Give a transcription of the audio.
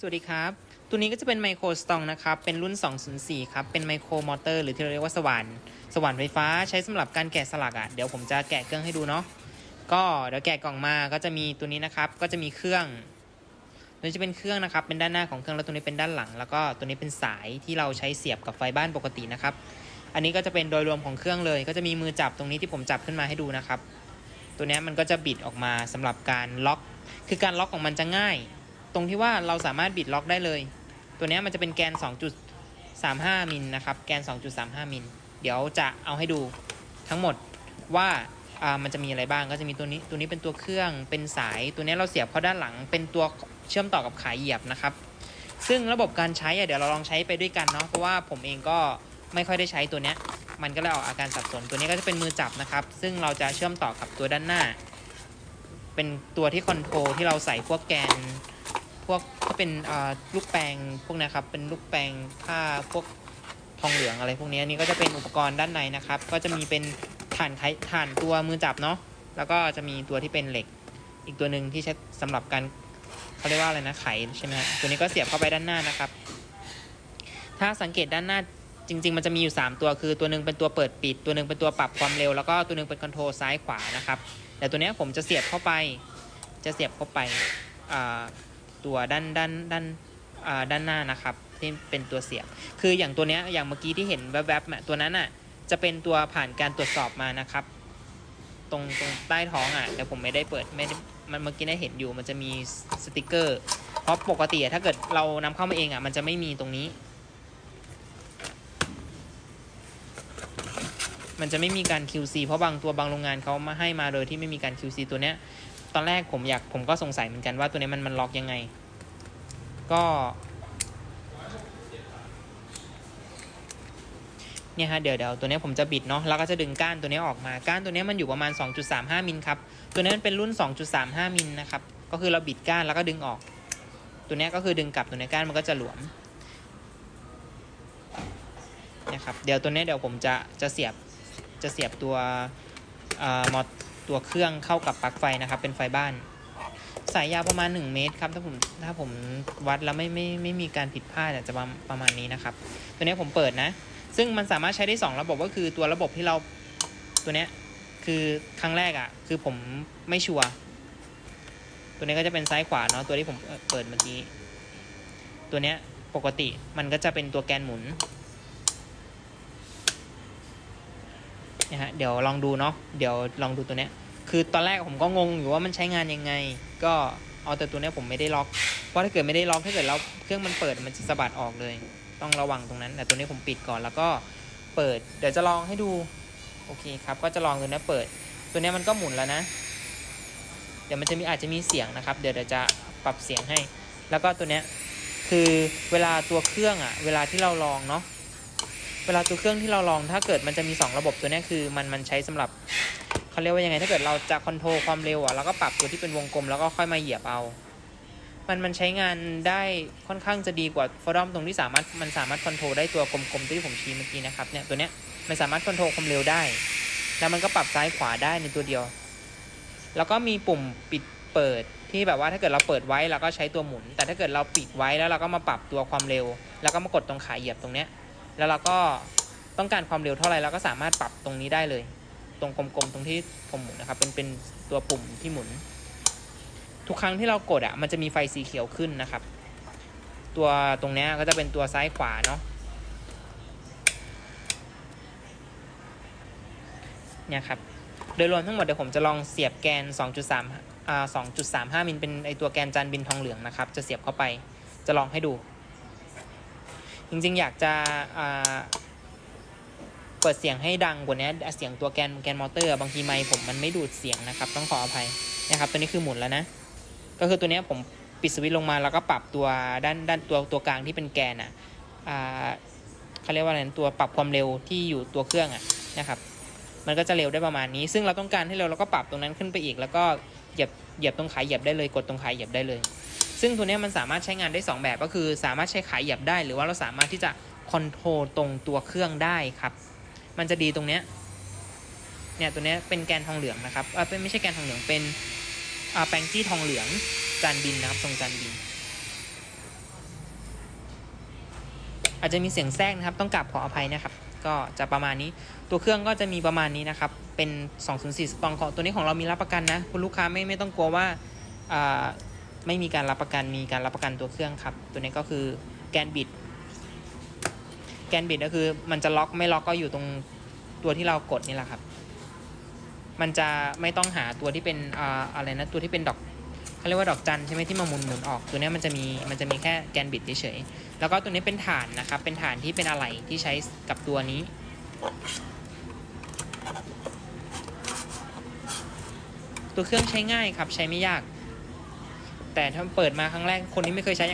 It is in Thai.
สวัสดีครับ ตัวนี้ก็จะเป็นไมโครสตองนะครับ เป็นรุ่น 204 ครับ เป็นไมโครมอเตอร์หรือที่เราเรียกว่าสว่าน สว่านไฟฟ้าใช้สำหรับการแกะสลักอะ่ะ เดี๋ยวผมจะแกะเครื่องให้ดูเนาะ ก็เดี๋ยวแกะกล่องมาก็จะมีตัวนี้นะครับ ก็จะมีเครื่อง ตัวนี้จะเป็นเครื่องนะครับ เป็นด้านหน้าของเครื่องแล้วตัวนี้เป็นด้านหลัง แล้วก็ตัวนี้เป็นสายที่เราใช้เสียบกับไฟบ้านปกตินะครับ อันนี้ก็จะเป็นโดยรวมของเครื่องเลย ก็จะมีมือจับตรงนี้ที่ผมจับขึ้นมาให้ดูนะครับ ตัวนี้มันก็จะบิดออกมาสำหรับการล็อก คือการล็อกของมันจะง่าย ตรงที่ว่าเราสามารถบิดล็อกได้เลย ตัวนี้มันจะเป็นแกน 2.35 มิลนะครับ แกน 2.35 มิล เดี๋ยวจะเอาให้ดูทั้งหมดว่าามันจะมีอะไรบ้างก็จะมีตัวนี้ ตัวนี้เป็นตัวเครื่อง เป็นสาย ตัวนี้เราเสียบเข้าด้านหลัง เป็นตัวเชื่อมต่อกับขาเหยียบนะครับ ซึ่งระบบการใช้เดี๋ยวเราลองใช้ไปด้วยกันเนาะ เพราะว่าผมเองก็ไม่ค่อยได้ใช้ตัวนี้ มันก็เลยออกอาการสับสน ตัวนี้ก็จะเป็นมือจับนะครับ ซึ่งเราจะเชื่อมต่อกับตัวด้านหน้า เป็นตัวที่คอนโทรลที่เราใส่พวกแกน พวกถ้าเป็นลูกแปรงพวกเนะครับ เป็นลูกแปรงผ้าพวกทองเหลืองอะไรพวกนี้อันนี้ก็จะเป็นอุปกรณ์ด้านในนะครับ ก็จะมีเป็นฐานไขฐานตัวมือจับเนาะแล้วก็จะมีตัวที่เป็นเหล็ก อีกตัวหนึ่งที่ใช้สำหรับการเขาเรียกว่าอะไรนะไขใช่ไหมตัวนี้ก็เสียบเข้าไปด้านหน้านะครับ ถ้าสังเกตด้านหน้าจริง ๆ มันจะมีอยู่ 3 ตัวคือตัวหนึ่งเป็นตัวเปิดปิด ตัวหนึ่งเป็นตัวปรับความเร็ว แล้วก็ตัวหนึ่งเป็นคอนโทรลซ้ายขวานะครับแต่ตัวนี้ผมจะเสียบเข้าไป จะเสียบเข้าไปอ่า ตัวด้านด้านด้านอ่าด้านหน้านะครับที่เป็นตัวเสียบ คืออย่างตัวเนี้ยอย่างเมื่อกี้ที่เห็นแวบๆน่ตัวนั้นอะจะเป็นตัวผ่านการตรวจสอบมานะครับ ตรงตรงใต้ท้องอะแต่ผมไม่ได้เปิดไม่ได้มันเมื่อกี้ได้เห็นอยู่มันจะมีสติกเกอร์ เพราะปกติถ้าเกิดเรานำเข้ามาเองอะมันจะไม่มีตรงนี้ มันจะไม่มีการ QC เพราะบางตัวบางโรงงานเขามาให้มาโดยที่ไม่มีการ QC ตัวเนี้ย ตอนแรกผมอยากผมก็สงสัยเหมือนกันว่าตัวนี้มันมันล็อกยังไง ก็เนี่ยฮะเดี๋ยวเดี๋ยวตัวนี้ผมจะบิดเนาะแล้วก็จะดึงก้านตัวนี้ออกมาก้านตัวนี้มันอยู่ประมาณ 2.35มิลครับตัวนี้มันเป็นรุ่น 2.35มิลนะครับก็คือเราบิดก้านแล้วก็ดึงออก ตัวนี้ก็คือดึงกลับตัวนี้ก้านมันก็จะหลวมนะครับเดี๋ยวตัวนี้เดี๋ยวผมจะจะเสียบจะเสียบตัวเอ่อมอ ตัวเครื่องเข้ากับปลั๊กไฟนะครับ เป็นไฟบ้าน สายยาวประมาณ 1 เมตรครับ ถ้าผมถ้าผมวัดแล้วไม่ไม่ไม่มีการผิดพลาดจะประประมาณนี้นะครับ ตัวนี้ผมเปิดนะ ซึ่งมันสามารถใช้ได้ 2 ระบบก็คือตัวระบบที่เราตัวนี้คือครั้งแรกอะ่ะ คือผมไม่ชัวร์ตัวนี้ก็จะเป็นซ้ายขวาเนาะตัวที่ผมเปิดเมื่อกี้ ตัวเนี้ยปกติมันก็จะเป็นตัวแกนหมุน นี่ยฮะเดี๋ยวลองดูเนาะเดี๋ยวลองดูตัวเนี้ยคือตอนแรกผมก็งงอยู่ว่ามันใช้งานยังไง ก็เอาแต่ตัวเนี้ยผมไม่ได้ล็อกเพราะถ้าเกิดไม่ได้ล็อกถ้าเกิดเราเครื่องมันเปิดมันจะสะบัดออกเลย ต้องระวังตรงนั้นแต่ตัวนี้ผมปิดก่อนแล้วก็เปิด เดี๋ยวจะลองให้ดูโอเคครับก็จะลองตัวนี้เปิด ตัวนี้มันก็หมุนแล้วนะ เดี๋ยวมันจะมีอาจจะมีเสียงนะครับ เดี๋ยวเดี๋ยวจะปรับเสียงให้ แล้วก็ตัวเนี้ยคือเวลาตัวเครื่องอะเวลาที่เราลองเนาะ เวลาตัวเครื่องที่เราลองถ้าเกิดมันจะมี 2 ระบบตัวนี้คือมันมันใช้สำหรับเขาเรียกว่ายังไง ถ้าเกิดเราจะคอนโทรลความเร็วอะเราก็ปรับตัวที่เป็นวงกลมแล้วก็ค่อยมาเหยียบเอา มันมันใช้งานได้ค่อนข้างจะดีกว่าฟอร์ดอมตรงที่สามารถมันสามารถคอนโทรลได้ตัวกลมๆที่ผมชี้เมื่อกี้นะครับเนี่ยตัวเนี้ยมันสามารถคอนโทรลความเร็วได้ แล้วมันก็ปรับซ้ายขวาได้ในตัวเดียว แล้วก็มีปุ่มปิดเปิดที่แบบว่าถ้าเกิดเราเปิดไว้เราก็ใช้ตัวหมุน แต่ถ้าเกิดเราปิดไว้แล้วเราก็มาปรับตัวความเร็ว แล้วก็มากดตรงขาเหยียบตรงเนี้ย แล้วเราก็ต้องการความเร็วเท่าไหร่เราก็สามารถปรับตรงนี้ได้เลย ตรงกลมๆตรงที่ผมหมุนนะครับเป็นเป็นตัวปุ่มที่หมุน ทุกครั้งที่เรากดอะมันจะมีไฟสีเขียวขึ้นนะครับ ตัวตรงนี้ก็จะเป็นตัวซ้ายขวาเนาะเนี่ยครับโดยรวมทั้งหมดเดี๋ยวผมจะลองเสียบแกน 2.3อ่า2.35 มิลเป็นไอตัวแกนจานบินทองเหลืองนะครับ จะเสียบเข้าไป จะลองให้ดู จริงๆ อยากจะเปิดเสียงให้ดังกว่านี้เสียงตัวแกนแกนมอเตอร์ บางทีไมค์ผมมันไม่ดูดเสียงนะครับ ต้องขออภัยนะครับ ตัวนี้คือหมุนแล้วนะ ก็คือตัวนี้ผมปิดสวิตช์ลงมาแล้วก็ปรับตัวด้านด้านตัวตัวกลางที่เป็นแกนอะเขาเรียกว่าอะไรตัวปรับความเร็วที่อยู่ตัวเครื่องอะนะครับ มันก็จะเร็วได้ประมาณนี้ ซึ่งเราต้องการให้เร็วเราก็ปรับตรงนั้นขึ้นไปอีก แล้วก็เหยียบเหยียบตรงขาเหยียบได้เลย กดตรงขาเหยียบได้เลย ซึ่งตัวนี้มันสามารถใช้งานได้ 2 แบบก็คือ สามารถใช้ขาเหยียบได้ หรือว่าเราสามารถที่จะคอนโทรลตรงตัวเครื่องได้ครับ มันจะดีตรงเนี้ยเนี่ยตัวนี้เป็นแกนทองเหลืองนะครับเออเป็นไม่ใช่แกนทองเหลืองเป็นอ่าแปรงจี้ทองเหลืองจานบินนะครับทรงจานบิน อาจจะมีเสียงแทรกนะครับต้องกราบขออภัยนะครับ ก็จะประมาณนี้ตัวเครื่องก็จะมีประมาณนี้นะครับ เป็น 204สตองของตัวนี้ของเรามีรับประกันนะ คุณลูกค้าไม่ไม่ต้องกลัวว่าอ่า ไม่มีการรับประกันมีการรับประกันตัวเครื่องครับ ตัวนี้ก็คือแกนบิด แกนบิดก็คือ มันจะล็อกไม่ล็อกก็อยู่ตรงตัวที่เรากดนี่แหละครับ มันจะไม่ต้องหาตัวที่เป็นอ่าอะไรนะตัวที่เป็นดอกเขาเรียกว่าดอกจันใช่ไหมที่มาหมุนหมุนออกตัวนี้มันจะมีมันจะมีแค่แกนบิดเฉยๆแล้วก็ตัวนี้เป็นฐานนะครับ เป็นฐานที่เป็นอะไหล่ที่ใช้กับตัวนี้ ตัวเครื่องใช้ง่ายครับใช้ไม่ยาก แต่ถ้าเปิดมาครั้งแรกคนที่ไม่เคยใช้